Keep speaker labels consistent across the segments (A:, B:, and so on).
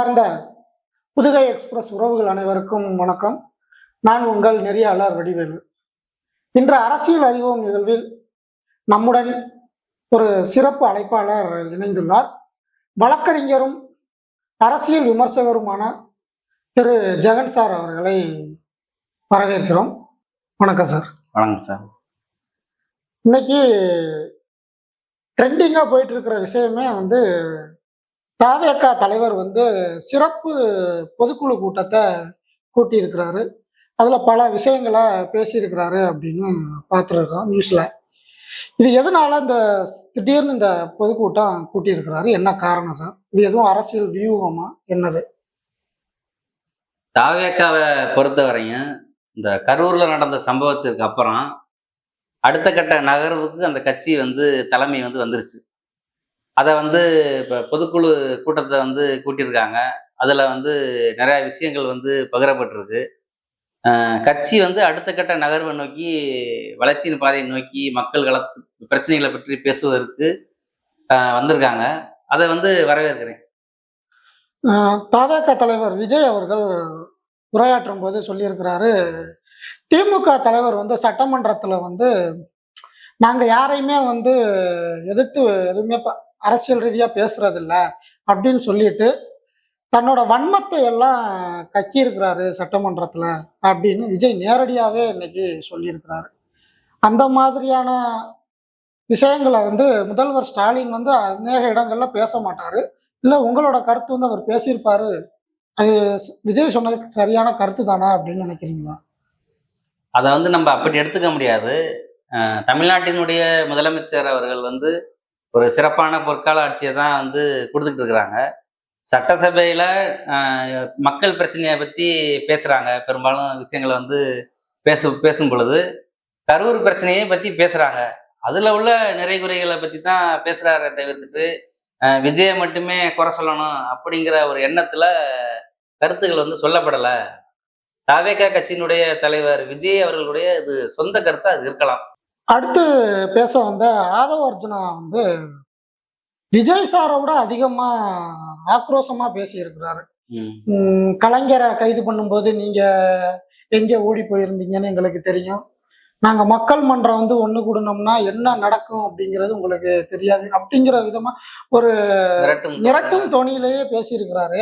A: அன்பார்ந்த புதுகை எக்ஸ்பிரஸ் உறவுகள் அனைவருக்கும் வணக்கம் நான் உங்கள் நெறியாளர் வடிவேலு இன்று அரசியல் அறிவோம் நிகழ்வில் நம்முடன் ஒரு சிறப்பு அழைப்பாளர் இணைந்துள்ளார் வழக்கறிஞரும் அரசியல் விமர்சகருமான திரு ஜெகன் சார் அவர்களை வரவேற்கிறோம் வணக்கம் சார் வணக்கம் சார் இன்னைக்கு ட்ரெண்டிங்காக போயிட்டு இருக்கிற விஷயமே வந்து தாவேக்கா தலைவர் வந்து சிறப்பு பொதுக்குழு கூட்டத்தை கூட்டியிருக்கிறாரு அதில் பல விஷயங்களை பேசியிருக்கிறாரு அப்படின்னு பார்த்துருக்கோம் நியூஸில் இது எதனால இந்த திடீர்னு இந்த பொதுக்கூட்டம் கூட்டியிருக்கிறாரு என்ன காரணம் சார் இது எதுவும் அரசியல் வியூகமா என்னது
B: தாவேக்காவை பொறுத்தவரையும் இந்த கரூரில் நடந்த சம்பவத்திற்கு அப்புறம் அடுத்த கட்ட நகர்வுக்கு அந்த கட்சி வந்து தலைமை வந்து வந்துருச்சு அதை வந்து இப்போ பொதுக்குழு கூட்டத்தை வந்து கூட்டியிருக்காங்க அதில் வந்து நிறையா விஷயங்கள் வந்து பகிரப்பட்டிருக்கு கட்சி வந்து அடுத்த கட்ட நகர்வை நோக்கி வளர்ச்சியின் பாதையை நோக்கி மக்கள் களத்து பிரச்சனைகளை பற்றி பேசுவதற்கு வந்திருக்காங்க அதை வந்து வரவேற்கிறேன்
A: தபாக தலைவர் விஜய் அவர்கள் உரையாற்றும் போது சொல்லியிருக்கிறாரு திமுக தலைவர் வந்து சட்டமன்றத்தில் வந்து நாங்கள் யாரையுமே வந்து எதிர்த்து எதுவுமே அரசியல் ரீதியாக பேசுறதில்ல அப்படின்னு சொல்லிட்டு தன்னோட வன்மத்தை எல்லாம் கக்கியிருக்கிறாரு சட்டமன்றத்தில் அப்படின்னு விஜய் நேரடியாகவே இன்னைக்கு சொல்லியிருக்கிறாரு அந்த மாதிரியான விஷயங்களை வந்து முதல்வர் ஸ்டாலின் வந்து அநேக இடங்கள்ல பேச மாட்டாரு இல்லை உங்களோட கருத்து வந்து அவர் பேசியிருப்பாரு அது விஜய் சொன்னதுக்கு சரியான கருத்து தானா அப்படின்னு நினைக்கிறீங்களா
B: அதை வந்து நம்ம அப்படி எடுத்துக்க முடியாது தமிழ்நாட்டினுடைய முதலமைச்சர் அவர்கள் வந்து ஒரு சிறப்பான பொற்கால ஆட்சியை தான் வந்து கொடுத்துட்டு இருக்கிறாங்க சட்டசபையில் மக்கள் பிரச்சனையை பற்றி பேசுகிறாங்க பெரும்பாலும் விஷயங்களை வந்து பேச பேசும் பொழுது கரூர் பிரச்சனையை பற்றி பேசுகிறாங்க அதில் உள்ள நிறை குறைகளை பற்றி தான் பேசுகிறார தவிர்த்துட்டு விஜயை மட்டுமே குறை சொல்லணும் அப்படிங்கிற ஒரு எண்ணத்தில் கருத்துக்கள் வந்து சொல்லப்படலை தாவேக்கா கட்சியினுடைய தலைவர் விஜய் அவர்களுடைய இது சொந்த கருத்தாக அது இருக்கலாம்
A: அடுத்து பேச வந்த ஆதவ அர்ஜுனா வந்து விஜய் சாரை விட அதிகமா ஆக்ரோஷமா பேசியிருக்கிறாரு கலைஞரை கைது பண்ணும்போது நீங்க எங்க ஓடி போயிருந்தீங்கன்னு எங்களுக்கு தெரியும் நாங்க மக்கள் மன்றம் வந்து ஒண்ணு கூடணும்னா என்ன நடக்கும் அப்படிங்கிறது உங்களுக்கு தெரியாது அப்படிங்கிற விதமா ஒரு மிரட்டும் தோணியிலேயே பேசியிருக்கிறாரு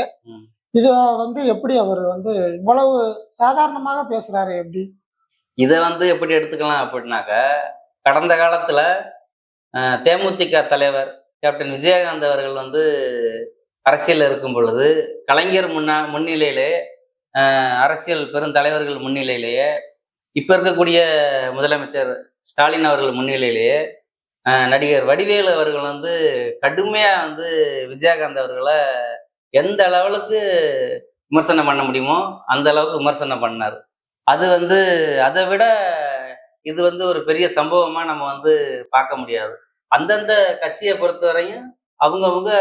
A: இத வந்து எப்படி அவர் வந்து இவ்வளவு சாதாரணமாக பேசுறாரு எப்படி
B: இதை வந்து எப்படி எடுத்துக்கலாம் அப்படின்னாக்க கடந்த காலத்தில் தேமுதிக தலைவர் கேப்டன் விஜயகாந்த் அவர்கள் வந்து அரசியல் இருக்கும் பொழுது கலைஞர் முன்னா முன்னிலையிலே அரசியல் பெருந்தலைவர்கள் முன்னிலையிலேயே இப்போ இருக்கக்கூடிய முதலமைச்சர் ஸ்டாலின் அவர்கள் முன்னிலையிலேயே நடிகர் வடிவேலு அவர்கள் வந்து கடுமையாக வந்து விஜயகாந்த் அவர்களை எந்த அளவுக்கு விமர்சனம் பண்ண முடியுமோ அந்த அளவுக்கு விமர்சனம் பண்ணார் அது வந்து அதை விட இது வந்து ஒரு பெரிய சம்பவமாக நம்ம வந்து பார்க்க முடியாது அந்தந்த கட்சியை பொறுத்த வரையும் அவங்கவுங்க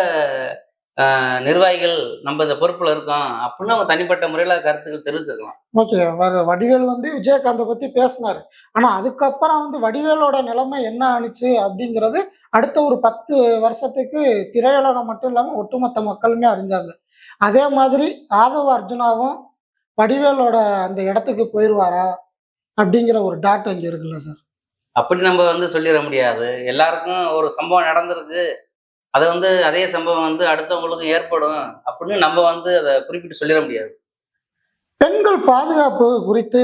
B: நிர்வாகிகள் நம்ம இந்த பொறுப்புல இருக்கோம் அப்படின்னு அவங்க தனிப்பட்ட முறையில கருத்துக்கள் தெரிவிச்சிருக்கலாம்
A: ஓகே வடிவேல் வந்து விஜயகாந்தை பத்தி பேசினாரு ஆனா அதுக்கப்புறம் வந்து வடிவேலோட நிலைமை என்ன ஆணுச்சு அப்படிங்கிறது அடுத்த ஒரு பத்து வருஷத்துக்கு திரையுலகம் மட்டும் இல்லாம ஒட்டுமொத்த மக்களுமே அறிஞ்சாங்க அதே மாதிரி ஆதவ அர்ஜுனாவும் வடிவேலோட அந்த இடத்துக்கு போயிடுவாரா அப்படிங்கிற ஒரு டாட் அங்கே இருக்குல்ல சார்
B: அப்படி நம்ம வந்து சொல்லிட முடியாது எல்லாருக்கும் ஒரு சம்பவம் நடந்திருக்கு அதை வந்து அதே சம்பவம் வந்து அடுத்தவங்களுக்கும் ஏற்படும் அப்படின்னு நம்ம வந்து அதை குறிப்பிட்டு சொல்லிட முடியாது
A: பெண்கள் பாதுகாப்பு குறித்து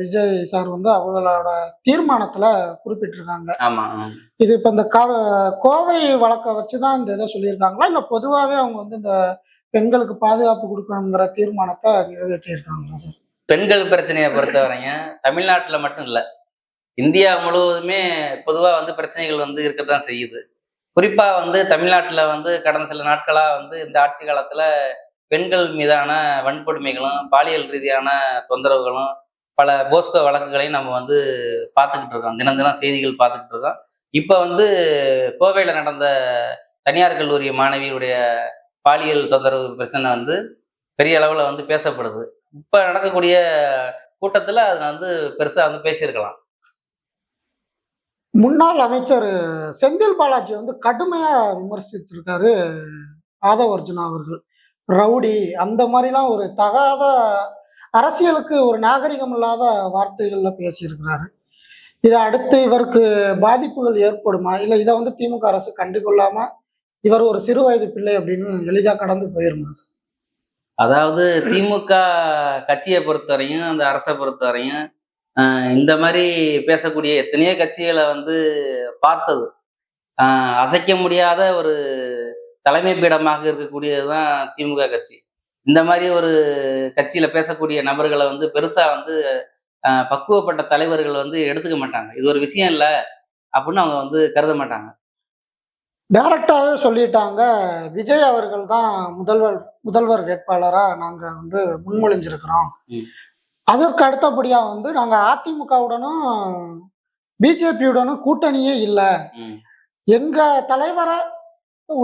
A: விஜய் சார் வந்து அவங்களோட தீர்மானத்துல குறிப்பிட்டிருக்காங்க ஆமா இது இப்ப இந்த கோவை வழக்க வச்சுதான் இந்த இதை சொல்லியிருக்காங்களா இல்ல பொதுவாகவே அவங்க வந்து இந்த பெண்களுக்கு பாதுகாப்பு கொடுக்கணுங்கிற தீர்மானத்தை நிறைவேற்றியிருக்காங்களா சார்
B: பெண்கள் பிரச்சனையை பொறுத்தவரைங்க தமிழ்நாட்டில் மட்டும் இல்லை இந்தியா முழுவதுமே பொதுவாக வந்து பிரச்சனைகள் வந்து இருக்க தான் செய்யுது குறிப்பாக வந்து தமிழ்நாட்டில் வந்து கடந்த சில நாட்களாக வந்து இந்த ஆட்சி காலத்தில் பெண்கள் மீதான வன்கொடுமைகளும் பாலியல் ரீதியான தொந்தரவுகளும் பல போஸ்கோ வழக்குகளையும் நம்ம வந்து பார்த்துக்கிட்டு இருக்கோம் தினம் தினம் செய்திகள் பார்த்துக்கிட்டு இருக்கோம் இப்போ வந்து கோவையில் நடந்த தனியார் கல்லூரி மாணவியுடைய பாலியல் தொந்தரவு பிரச்சனை வந்து பெரிய அளவில் வந்து பேசப்படுது இப்போ நடக்கக்கூடிய கூட்டத்தில் அதில் வந்து பெருசாக வந்து பேசியிருக்கலாம்
A: முன்னாள் அமைச்சர் செந்தில் பாலாஜி வந்து கடுமையாக விமர்சிச்சிருக்காரு ஆதவ அர்ஜுனா அவர்கள் ரவுடி அந்த மாதிரிலாம் ஒரு தகாத அரசியலுக்கு ஒரு நாகரிகம் இல்லாத வார்த்தைகளில் பேசியிருக்கிறாரு இதை அடுத்து இவருக்கு பாதிப்புகள் ஏற்படுமா இல்லை இதை வந்து திமுக அரசு கண்டுகொள்ளாமல் இவர் ஒரு சிறு வயது பிள்ளை அப்படின்னு எளிதாக கடந்து போயிருந்தாங்க சார்
B: அதாவது திமுக கட்சியை பொறுத்தவரையும் அந்த அரசை பொறுத்தவரையும் இந்த மாதிரி பேசக்கூடிய எத்தனையோ கட்சிகளை வந்து பார்த்தது அசைக்க முடியாத ஒரு தலைமை பீடமாக இருக்கக்கூடியது தான் திமுக கட்சி இந்த மாதிரி ஒரு கட்சியில பேசக்கூடிய நபர்களை வந்து பெருசா வந்து பக்குவப்பட்ட தலைவர்கள் வந்து எடுத்துக்க மாட்டாங்க இது ஒரு விஷயம் இல்லை அப்படின்னு அவங்க வந்து கருத மாட்டாங்க
A: டைரக்டாகவே சொல்லிட்டாங்க விஜய் அவர்கள் தான் முதல்வர் முதல்வர் வேட்பாளராக நாங்கள் வந்து முன்மொழிஞ்சிருக்கிறோம் அதற்கு அடுத்தபடியாக வந்து நாங்கள் அதிமுகவுடனும் பிஜேபியுடனும் கூட்டணியே இல்லை எங்கள் தலைவரை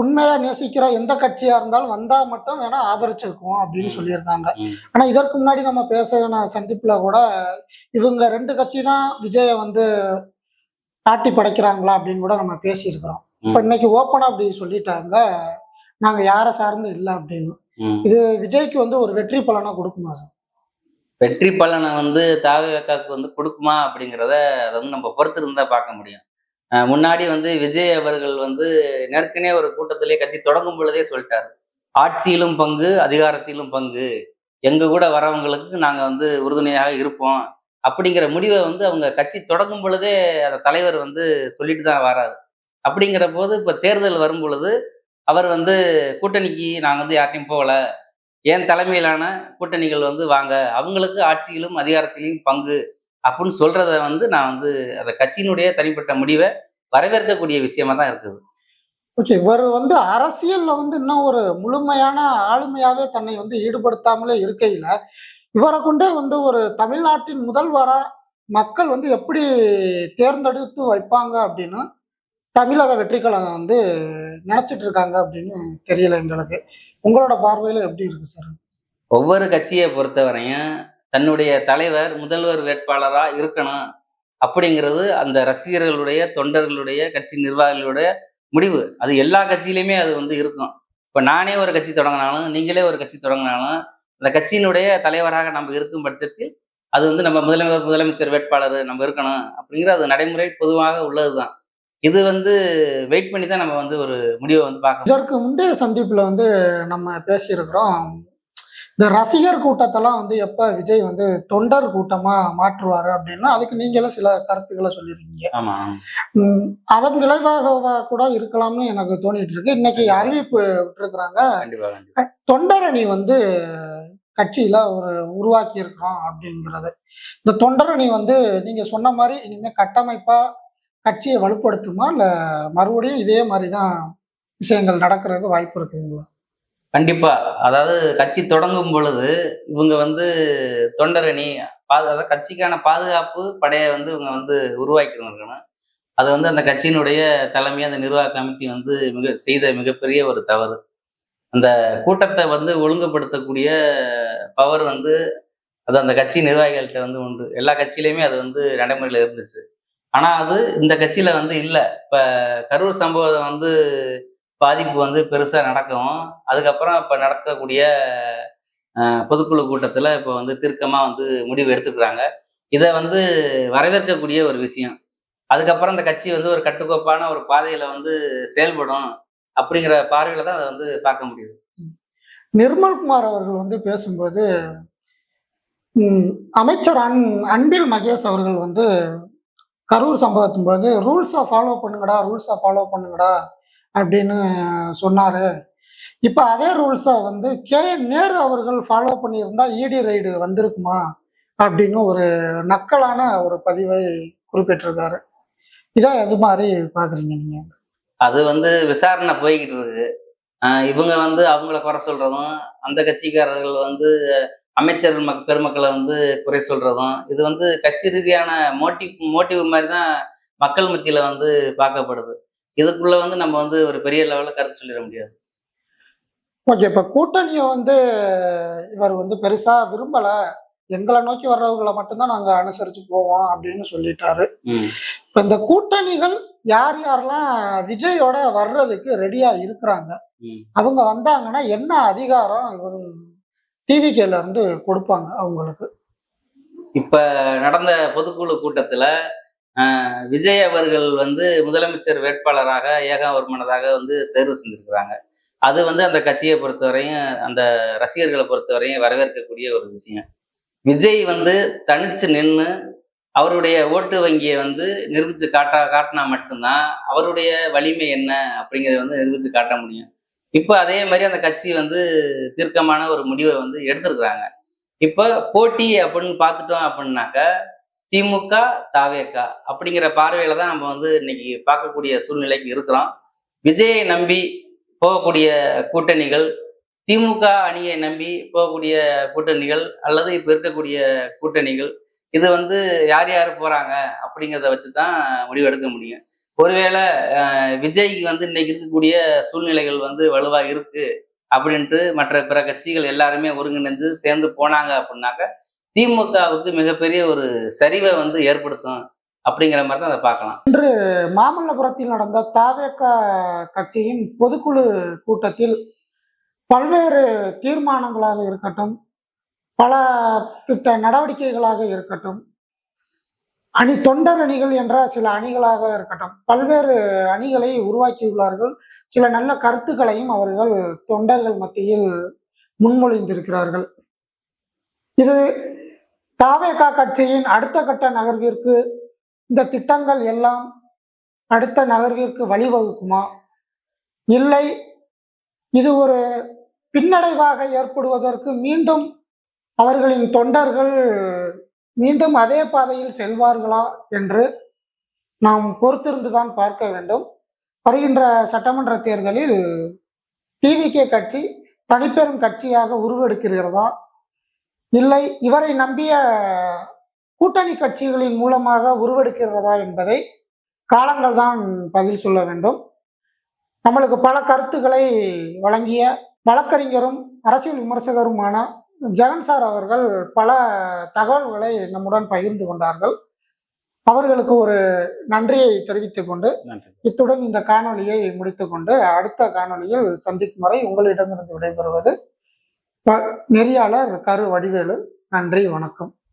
A: உண்மையாக நேசிக்கிற எந்த கட்சியாக இருந்தாலும் வந்தால் மட்டும் வேணால் ஆதரிச்சிருக்கோம் அப்படின்னு சொல்லியிருந்தாங்க ஆனால் இதற்கு முன்னாடி நம்ம பேசின சந்திப்பில் கூட இவங்க ரெண்டு கட்சி தான் விஜயை வந்து ஆட்டி படைக்கிறாங்களா அப்படின்னு கூட நம்ம பேசியிருக்கிறோம் இப்போ இன்னைக்கு ஓப்பனா அப்படின்னு சொல்லிட்டாங்க நாங்க யாரை சார்ந்து இல்லை அப்படின்னு இது விஜய்க்கு வந்து ஒரு வெற்றி பலனா கொடுக்குமா சார்
B: வெற்றி பலனை வந்து தாவேக்காக்கு வந்து கொடுக்குமா அப்படிங்கிறத அதை வந்து நம்ம பொறுத்து இருந்தா பார்க்க முடியும் முன்னாடி வந்து விஜய் அவர்கள் வந்து நெருக்கனே ஒரு கூட்டத்திலே கட்சி தொடங்கும் பொழுதே சொல்லிட்டாரு ஆட்சியிலும் பங்கு அதிகாரத்திலும் பங்கு எங்க கூட வரவங்களுக்கு நாங்க வந்து உறுதுணையாக இருப்போம் அப்படிங்கிற முடிவை வந்து அவங்க கட்சி தொடங்கும் பொழுதே அந்த தலைவர் வந்து சொல்லிட்டு தான் வராரு அப்படிங்கிற போது இப்போ தேர்தல் வரும் பொழுது அவர் வந்து கூட்டணிக்கு நாங்கள் வந்து யார்ட்டையும் போகல ஏன் தலைமையிலான கூட்டணிகள் வந்து வாங்க அவங்களுக்கு ஆட்சியிலும் அதிகாரத்திலையும் பங்கு அப்படின்னு சொல்றத வந்து நான் வந்து அந்த கட்சியினுடைய தனிப்பட்ட முடிவை வரவேற்கக்கூடிய விஷயமா தான் இருக்குது
A: இவர் வந்து அரசியல்ல வந்து இன்னும் ஒரு முழுமையான ஆளுமையாவே தன்னை வந்து ஈடுபடுத்தாமலே இருக்கையில இவரை கொண்டே வந்து ஒரு தமிழ்நாட்டின் முதல்வர மக்கள் வந்து எப்படி தேர்ந்தெடுத்து வைப்பாங்க அப்படின்னு தமிழக வெற்றிக்கழகம் வந்து நினச்சிட்டு இருக்காங்க அப்படின்னு தெரியல எங்களுக்கு உங்களோட பார்வையில் எப்படி இருக்கு சார்
B: ஒவ்வொரு கட்சியை பொறுத்தவரையும் தன்னுடைய தலைவர் முதல்வர் வேட்பாளராக இருக்கணும் அப்படிங்கிறது அந்த ரசிகர்களுடைய தொண்டர்களுடைய கட்சி நிர்வாகிகளுடைய முடிவு அது எல்லா கட்சியிலையுமே அது வந்து இருக்கும் இப்போ நானே ஒரு கட்சி தொடங்கினாலும் நீங்களே ஒரு கட்சி தொடங்கினாலும் அந்த கட்சியினுடைய தலைவராக நம்ம இருக்கும் பட்சத்தில் அது வந்து நம்ம முதலமைச்சர் முதலமைச்சர் வேட்பாளர் நம்ம இருக்கணும் அப்படிங்கிற அது நடைமுறை பொதுவாக உள்ளது தான் இது வந்து வெயிட் பண்ணி தான் நம்ம வந்து ஒரு முடிவை வந்து பார்க்க
A: இதற்கு முந்தைய சந்திப்பில் வந்து நம்ம பேசியிருக்கிறோம் இந்த ரசிகர் கூட்டத்தெல்லாம் வந்து எப்போ விஜய் வந்து தொண்டர் கூட்டமாக மாற்றுவார் அப்படின்னா அதுக்கு நீங்களும் சில கருத்துக்களை சொல்லியிருக்கீங்க அதன் விளைவாக கூட இருக்கலாம்னு எனக்கு தோணிட்டு இருக்கு இன்னைக்கு அறிவிப்பு
B: விட்டுருக்குறாங்க
A: தொண்டர் அணி வந்து கட்சியில ஒரு உருவாக்கி இருக்கிறோம் அப்படிங்கிறது இந்த தொண்டரணி வந்து நீங்க சொன்ன மாதிரி இனிமேல் கட்டமைப்பா கட்சியை வலுப்படுத்துமா இல்லை மறுபடியும் இதே மாதிரி தான் விஷயங்கள் நடக்கிறதுக்கு வாய்ப்பு இருக்குதுங்களா
B: கண்டிப்பாக அதாவது கட்சி தொடங்கும் பொழுது இவங்க வந்து தொண்டரணி அதாவது கட்சிக்கான பாதுகாப்பு படையை வந்து இவங்க வந்து உருவாக்கியிருந்திருக்கணும் அது வந்து அந்த கட்சியினுடைய தலைமை அந்த நிர்வாக கமிட்டி வந்து மிக செய்த மிகப்பெரிய ஒரு தவறு அந்த கூட்டத்தை வந்து ஒழுங்குபடுத்தக்கூடிய பவர் வந்து அது அந்த கட்சி நிர்வாகிகள்கிட்ட வந்து உண்டு எல்லா கட்சியிலையுமே அது வந்து நடைமுறையில் இருந்துச்சு ஆனா அது இந்த கட்சியில வந்து இல்லை இப்ப கரூர் சம்பவத்தை வந்து பாதிப்பு வந்து பெருசா நடக்கும் அதுக்கப்புறம் இப்ப நடக்கக்கூடிய பொதுக்குழு கூட்டத்துல இப்ப வந்து திருக்கமா வந்து முடிவு எடுத்துக்கிறாங்க இதை வந்து வரவேற்கக்கூடிய ஒரு விஷயம் அதுக்கப்புறம் அந்த கட்சி வந்து ஒரு கட்டுக்கோப்பான ஒரு பாதையில வந்து செயல்படும் அப்படிங்கிற பார்வையில தான் அதை வந்து பார்க்க முடியுது
A: நிர்மல்குமார் அவர்கள் வந்து பேசும்போது அமைச்சர் அன் அன்பில் மகேஷ் அவர்கள் வந்து கரூர் சம்பவத்தின் போது ரூல்ஸை ஃபாலோ பண்ணுங்கடா ரூல்ஸை ஃபாலோ பண்ணுங்கடா அப்படின்னு சொன்னார் இப்போ அதே ரூல்ஸை வந்து கே நேரு அவர்கள் ஃபாலோ பண்ணியிருந்தால் இடி e ரைடு வந்திருக்குமா அப்படின்னு ஒரு நக்கலான ஒரு பதிவை குறிப்பிட்டிருக்காரு இதான் எது மாதிரி பார்க்குறீங்க நீங்கள்
B: அது வந்து விசாரணை போய்கிட்டு இருக்கு இவங்க வந்து அவங்கள குறை சொல்றதும் அந்த கட்சிக்காரர்கள் வந்து அமைச்சர் மக் பெருமக்களை வந்து குறை சொல்றதும் இது வந்து கட்சி ரீதியான மோட்டிவ் மோட்டிவ் மாதிரி தான் மக்கள் மத்தியில வந்து பார்க்கப்படுது இதுக்குள்ள வந்து நம்ம வந்து ஒரு பெரிய லெவலில் கருத்து சொல்லிட முடியாது
A: ஓகே இப்போ கூட்டணியை வந்து இவர் வந்து பெருசாக விரும்பலை எங்களை நோக்கி வர்றவங்களை மட்டும்தான் நாங்கள் அனுசரித்து போவோம் அப்படின்னு சொல்லிட்டாரு இப்போ இந்த கூட்டணிகள் யார் யாரெல்லாம் விஜயோட வர்றதுக்கு ரெடியாக இருக்கிறாங்க அவங்க வந்தாங்கன்னா என்ன அதிகாரம் இவர் டிவிகேல இருந்து கொடுப்பாங்க அவங்களுக்கு
B: இப்ப நடந்த பொதுக்குழு கூட்டத்துல விஜய் அவர்கள் வந்து முதலமைச்சர் வேட்பாளராக ஏகாவர்மனதாக வந்து தேர்வு செஞ்சிருக்கிறாங்க அது வந்து அந்த கட்சியை பொறுத்தவரையும் அந்த ரசிகர்களை பொறுத்தவரையும் வரவேற்கக்கூடிய ஒரு விஷயம் விஜய் வந்து தனிச்சு நின்று அவருடைய ஓட்டு வங்கியை வந்து நிரூபிச்சு காட்டா காட்டினா மட்டும்தான் அவருடைய வலிமை என்ன அப்படிங்கிறத வந்து நிரூபிச்சு காட்ட முடியும் இப்போ அதே மாதிரி அந்த கட்சி வந்து தீர்க்கமான ஒரு முடிவை வந்து எடுத்திருக்கிறாங்க இப்போ போட்டி அப்படின்னு பார்த்துட்டோம் அப்படின்னாக்க திமுக தாவேக்கா அப்படிங்கிற பார்வையில தான் நம்ம வந்து இன்னைக்கு பார்க்கக்கூடிய சூழ்நிலைக்கு இருக்கிறோம் விஜயை நம்பி போகக்கூடிய கூட்டணிகள் திமுக அணியை நம்பி போகக்கூடிய கூட்டணிகள் அல்லது இப்போ இருக்கக்கூடிய கூட்டணிகள் இது வந்து யார் யார் போறாங்க அப்படிங்கிறத வச்சு தான் எடுக்க முடியும் ஒருவேளை விஜய்க்கு வந்து இன்னைக்கு இருக்கக்கூடிய சூழ்நிலைகள் வந்து வலுவா இருக்கு அப்படின்ட்டு மற்ற பிற கட்சிகள் எல்லாருமே ஒருங்கிணைஞ்சு சேர்ந்து போனாங்க அப்படின்னாக்க திமுகவுக்கு மிகப்பெரிய ஒரு சரிவை வந்து ஏற்படுத்தும் அப்படிங்கிற மாதிரி தான் அதை பார்க்கலாம்
A: இன்று மாமல்லபுரத்தில் நடந்த தாவேக கட்சியின் பொதுக்குழு கூட்டத்தில் பல்வேறு தீர்மானங்களாக இருக்கட்டும் பல திட்ட நடவடிக்கைகளாக இருக்கட்டும் அணி தொண்டர் அணிகள் என்ற சில அணிகளாக இருக்கட்டும் பல்வேறு அணிகளை உருவாக்கியுள்ளார்கள் சில நல்ல கருத்துக்களையும் அவர்கள் தொண்டர்கள் மத்தியில் முன்மொழிந்திருக்கிறார்கள் இது தாவேகா கட்சியின் அடுத்த கட்ட நகர்விற்கு இந்த திட்டங்கள் எல்லாம் அடுத்த நகர்விற்கு வழிவகுக்குமா இல்லை இது ஒரு பின்னடைவாக ஏற்படுவதற்கு மீண்டும் அவர்களின் தொண்டர்கள் மீண்டும் அதே பாதையில் செல்வார்களா என்று நாம் பொறுத்திருந்துதான் பார்க்க வேண்டும் வருகின்ற சட்டமன்ற தேர்தலில் டிவிகே கட்சி தனிப்பெரும் கட்சியாக உருவெடுக்கிறதா இல்லை இவரை நம்பிய கூட்டணி கட்சிகளின் மூலமாக உருவெடுக்கிறதா என்பதை காலங்கள் தான் பதில் சொல்ல வேண்டும் நம்மளுக்கு பல கருத்துக்களை வழங்கிய வழக்கறிஞரும் அரசியல் விமர்சகருமான ஜெகன் சார் அவர்கள் பல தகவல்களை நம்முடன் பகிர்ந்து கொண்டார்கள் அவர்களுக்கு ஒரு நன்றியை தெரிவித்துக் கொண்டு இத்துடன் இந்த காணொலியை முடித்துக்கொண்டு அடுத்த காணொலியில் சந்திக்கும் வரை உங்களிடமிருந்து விடைபெறுவது நெறியாளர் கரு வடிவேலு நன்றி வணக்கம்